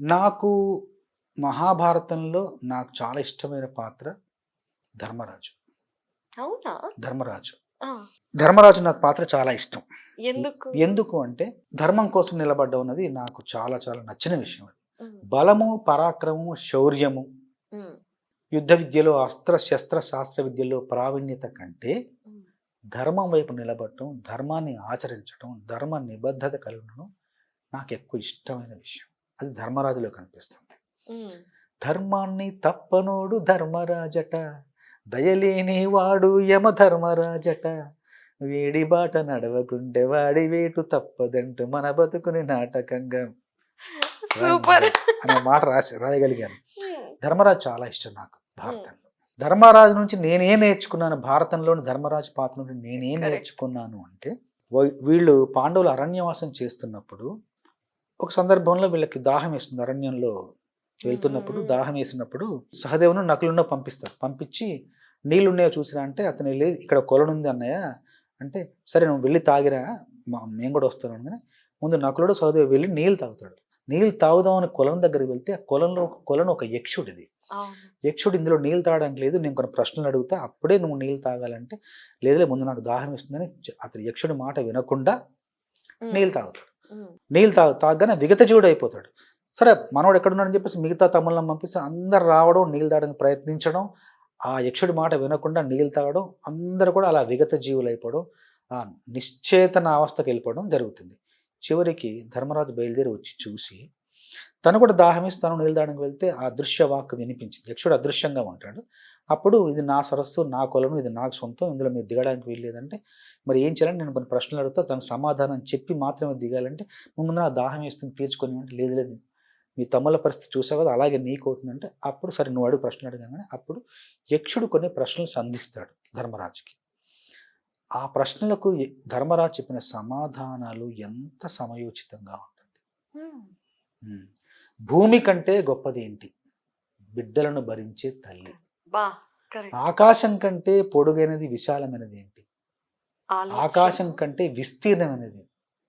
నాకు మహాభారతంలో నాకు చాలా ఇష్టమైన పాత్ర ధర్మరాజు. అవునా? ధర్మరాజు. ధర్మరాజు నాకు పాత్ర చాలా ఇష్టం. ఎందుకు? ఎందుకు అంటే ధర్మం కోసం నిలబడ్డం అన్నది నాకు చాలా చాలా నచ్చిన విషయం అది. బలము పరాక్రమము శౌర్యము యుద్ధ విద్యలో అస్త్ర శస్త్ర శాస్త్ర విద్యలో ప్రావీణ్యత కంటే ధర్మం వైపు నిలబడటం ధర్మాన్ని ఆచరించడం ధర్మ నిబద్ధత కలిగి ఉండడం నాకు ఎక్కువ ఇష్టమైన విషయం. అది ధర్మరాజులో కనిపిస్తుంది. ధర్మాన్ని తప్పనోడు ధర్మరాజట దయలేని వాడు యమ ధర్మరాజట వేడి బాట నడవకుంటే వాడి వేటు తప్పదంటూ మన బతుకుని నాటకంగా. సూపర్. అనే మాట రాసి రాయగలిగాను. ధర్మరాజు చాలా ఇష్టం నాకు భారతంలో. ధర్మరాజు నుంచి నేనే నేర్చుకున్నాను భారతంలోని ధర్మరాజు పాత్ర నుండి నేనేం. నేర్చుకున్నాను అంటే వీళ్ళు పాండవులు అరణ్యవాసం చేస్తున్నప్పుడు ఒక సందర్భంలో వీళ్ళకి దాహం వేస్తుంది. అరణ్యంలో వెళ్తున్నప్పుడు. దాహం వేసినప్పుడు సహదేవును నకులున్న పంపిస్తారు. పంపించి నీళ్ళు ఉన్నాయో చూసిరా అంటే అతను వెళ్ళి ఇక్కడ కొలను ఉంది అన్నయ్య. అంటే సరే నువ్వు వెళ్ళి తాగిరా మా మేము కూడా వస్తాను అనగానే ముందు నకులుడు సహదేవు వెళ్ళి నీళ్ళు తాగుతాడు. నీళ్ళు తాగుదామని కొలం దగ్గరికి వెళ్తే ఆ కొలంలో ఒక కొలను ఒక యక్షుడిది. యక్షుడు ఇందులో నీళ్ళు తాగడానికి లేదు. నేను కొన్ని ప్రశ్నలు అడుగుతా అప్పుడే నువ్వు నీళ్ళు తాగాలంటే లేదులే ముందు నాకు దాహం ఇస్తుందని అతను యక్షుడి మాట వినకుండా నీళ్ళు తాగుతాడు. నీళ్ళు తాగు తాగగానే విగతజీవుడు అయిపోతాడు సరే మనోడు ఎక్కడున్నాడని చెప్పేసి మిగతా తమ్ముళ్ళని పంపిస్తే అందరు రావడం నీళ్ళు తాగడానికి ప్రయత్నించడం ఆ యక్షుడి మాట వినకుండా నీళ్ళు తాగడం అందరూ కూడా అలా విగత జీవులు అయిపోవడం ఆ నిశ్చేతన అవస్థకి వెళ్ళిపోవడం జరుగుతుంది. చివరికి ధర్మరాజు బయలుదేరి వచ్చి చూసి తను కూడా దాహమిస్తాను నీళ్ళు వెళ్తే ఆ దృశ్య వాక్ వినిపించింది. యక్షుడు అదృశ్యంగా ఉంటాడు. అప్పుడు ఇది నా సరస్సు నా కులం ఇది నాకు సొంతం ఇందులో మీరు దిగడానికి వీల్లేదంటే మరి ఏం చేయాలని నేను కొన్ని ప్రశ్నలు అడుగుతా తను సమాధానం చెప్పి మాత్రమే దిగాలంటే ముందు నా దాహం వేస్తుంది తీర్చుకొని అంటే లేదు లేదు. మీ తమ్ముల పరిస్థితి చూసావు కదా అలాగే నీకు అవుతుందంటే అప్పుడు సరే నువ్వు అడుగు ప్రశ్న అడగానే అప్పుడు యక్షుడు కొన్ని ప్రశ్నలు సంధిస్తాడు ధర్మరాజుకి. ఆ ప్రశ్నలకు ధర్మరాజు చెప్పిన సమాధానాలు ఎంత సమయోచితంగా ఉంటుంది. భూమి కంటే గొప్పది ఏంటి బిడ్డలను భరించే తల్లి. ఆకాశం కంటే పొడుగైనది విశాలమైనది ఏంటి. ఆకాశం కంటే విస్తీర్ణమైనది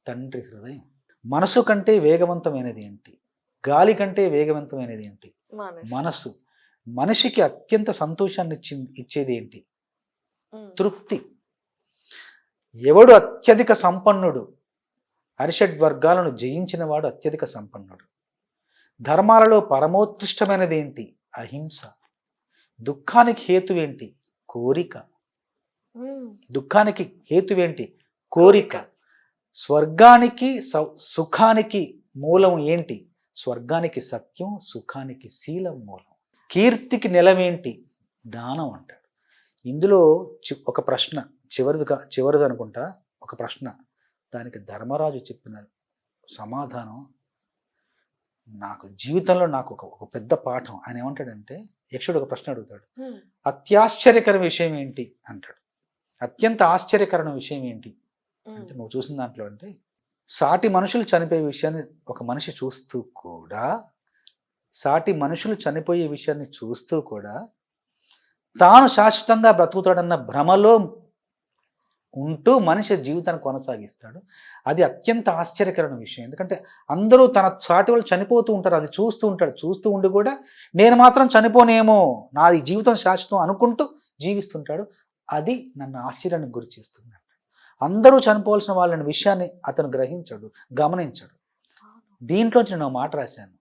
తండ్రి హృదయం. మనసు కంటే వేగవంతమైనది ఏంటి గాలి కంటే వేగవంతమైనది ఏంటి మనసు. మనిషికి అత్యంత సంతోషాన్ని ఇచ్చి ఇచ్చేది ఏంటి తృప్తి. ఎవడు అత్యధిక సంపన్నుడు అరిషడ్ వర్గాలను జయించిన వాడు అత్యధిక సంపన్నుడు. ధర్మాలలో పరమోత్కృష్టమైనది ఏంటి? అహింస. దుఃఖానికి హేతువేంటి కోరిక. దుఃఖానికి హేతువేంటి కోరిక. స్వర్గానికి సౌ- సుఖానికి మూలం ఏంటి? స్వర్గానికి సత్యం సుఖానికి శీలం మూలం. కీర్తికి నిలవేంటి దానం అంటాడు. ఇందులో ఒక ప్రశ్న చివరిది కా- చివరిది అనుకుంటా. ఒక ప్రశ్న. దానికి ధర్మరాజు చెప్పిన సమాధానం నాకు జీవితంలో నాకు ఒక ఒక పెద్ద పాఠం. ఆయన ఏమంటాడంటే యక్షుడు ఒక ప్రశ్న అడుగుతాడు. అత్యాశ్చర్యకర విషయం ఏంటి? అంటాడు. అత్యంత ఆశ్చర్యకరమైన విషయం ఏంటి? అంటే నువ్వు చూసిన దాంట్లో అంటే సాటి మనుషులు చనిపోయే విషయాన్ని ఒక మనిషి చూస్తూ కూడా సాటి మనుషులు చనిపోయే విషయాన్ని చూస్తూ కూడా తాను శాశ్వతంగా బ్రతుకుతాడన్న భ్రమలో ఉంటూ మనిషి జీవితాన్ని కొనసాగిస్తాడు. అది అత్యంత ఆశ్చర్యకరమైన విషయం. ఎందుకంటే అందరూ తన సాటి వాళ్ళు చనిపోతూ ఉంటారు. అది చూస్తూ ఉంటాడు. చూస్తూ ఉండి కూడా నేను మాత్రం చనిపోనేమో నాది జీవితం శాశ్వతం అనుకుంటూ జీవిస్తుంటాడు. అది నన్ను ఆశ్చర్యానికి గురి చేస్తుంది అందరూ చనిపోవాల్సిన వాళ్ళని విషయాన్ని అతను గ్రహించడు గమనించడు. దీంట్లోంచి నేను మాట రాశాను.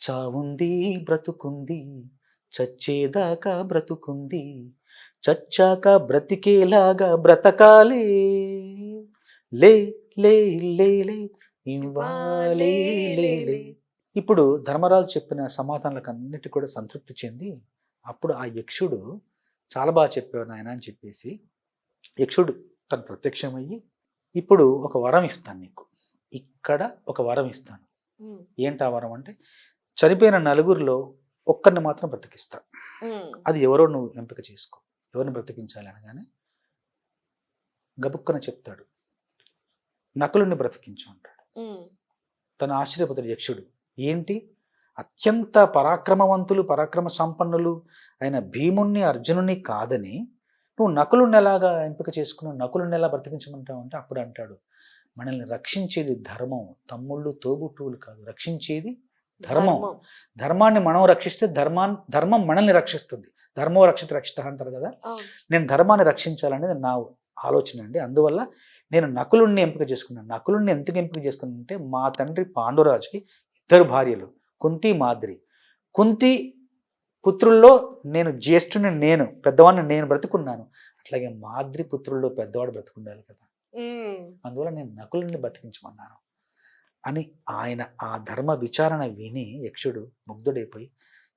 చావుంది బ్రతుకుంది చచ్చేదాకా బ్రతుకుంది చచ్చాక బ్రతికేలాగా బ్రతకాలి. లే లే లే లే ఇవ్వాలి లే లే ఇప్పుడు ధర్మరాజు చెప్పిన సమాధానాలకు అన్నిటి కూడా సంతృప్తి చెంది అప్పుడు ఆ యక్షుడు చాలా బాగా చెప్పావు నాయన అని చెప్పేసి. యక్షుడు తను ప్రత్యక్షమయ్యి ఇప్పుడు ఒక వరం ఇస్తాను నీకు. ఇక్కడ ఒక వరం ఇస్తాను. ఏంటి ఆ వరం అంటే చనిపోయిన నలుగురిలో ఒక్కరిని మాత్రం బ్రతికిస్తా. అది ఎవరో నువ్వు ఎంపిక చేసుకో. ఎవరిని బ్రతికించాలి అనగానే గబుక్కన చెప్తాడు. నకులుని బ్రతికించు అంటాడు. తను ఆశ్చర్యపోతాడు యక్షుడు. ఏంటి? అత్యంత పరాక్రమవంతులు పరాక్రమ సంపన్నులు అయిన భీముణ్ణి అర్జునుని కాదని నువ్వు నకులుని ఎలాగా ఎంపిక చేసుకున్నావు? నకులుని ఎలా బ్రతికించమంటావు అంటే అప్పుడు అంటాడు మనల్ని రక్షించేది ధర్మం తమ్ముళ్ళు తోబుట్టువులు కాదు. రక్షించేది ధర్మం. ధర్మాన్ని మనం రక్షిస్తే ధర్మాన్ ధర్మం మనల్ని రక్షిస్తుంది. ధర్మో రక్షిత రక్షిత అంటారు కదా. నేను ధర్మాన్ని రక్షించాలనేది నా ఆలోచన అండి. అందువల్ల నేను నకులుణ్ణి ఎంపిక చేసుకున్నాను. నకులుణ్ణి ఎందుకు ఎంపిక చేసుకున్నానంటే మా తండ్రి పాండురాజుకి ఇద్దరు భార్యలు కుంతి మాద్రి. కుంతి పుత్రుల్లో నేను జ్యేష్ఠుని నేను పెద్దవాడిని నేను బ్రతుకున్నాను. అట్లాగే మాద్రి పుత్రుల్లో పెద్దవాడు బ్రతుకుండాలి కదా. అందువల్ల నేను నకులుని బతికించమన్నాను అని ఆయన ఆ ధర్మ విచారణ విని యక్షుడు ముగ్ధుడైపోయి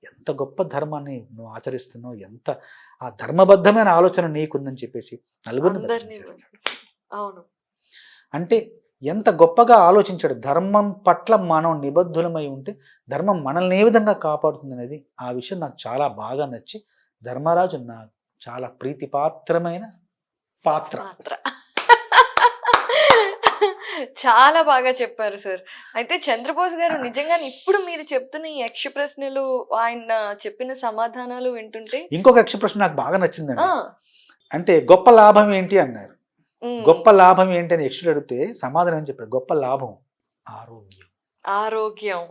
ఎంత గొప్ప ధర్మాన్ని నువ్వు ఆచరిస్తున్నావు ఎంత ఆ ధర్మబద్ధమైన ఆలోచన నీకుందని చెప్పేసి నలుగురిని అవును. అంటే ఎంత గొప్పగా ఆలోచించాడు ధర్మం పట్ల మనం నిబద్ధులమై ఉంటే ధర్మం మనల్ని ఏ విధంగా కాపాడుతుంది అనేది ఆ విషయం నాకు చాలా బాగా నచ్చి ధర్మరాజు నా చాలా ప్రీతిపాత్రమైన పాత్ర. పాత్ర. చాలా బాగా చెప్పారు సార్. అయితే చంద్రబోస్ గారు నిజంగా ఇప్పుడు మీరు చెప్తున్న ఈ యక్ష ప్రశ్నలు ఆయన చెప్పిన సమాధానాలు వింటుంటే ఇంకొక యక్ష ప్రశ్న నాకు బాగా నచ్చిందండి. ఆ, అంటే గొప్ప లాభం ఏంటి అన్నారు. గొప్ప లాభం ఏంటి అని యక్షుడు అడిగితే సమాధానం ఏం చెప్పాడు? గొప్ప లాభం ఆరోగ్యం. ఆరోగ్యం.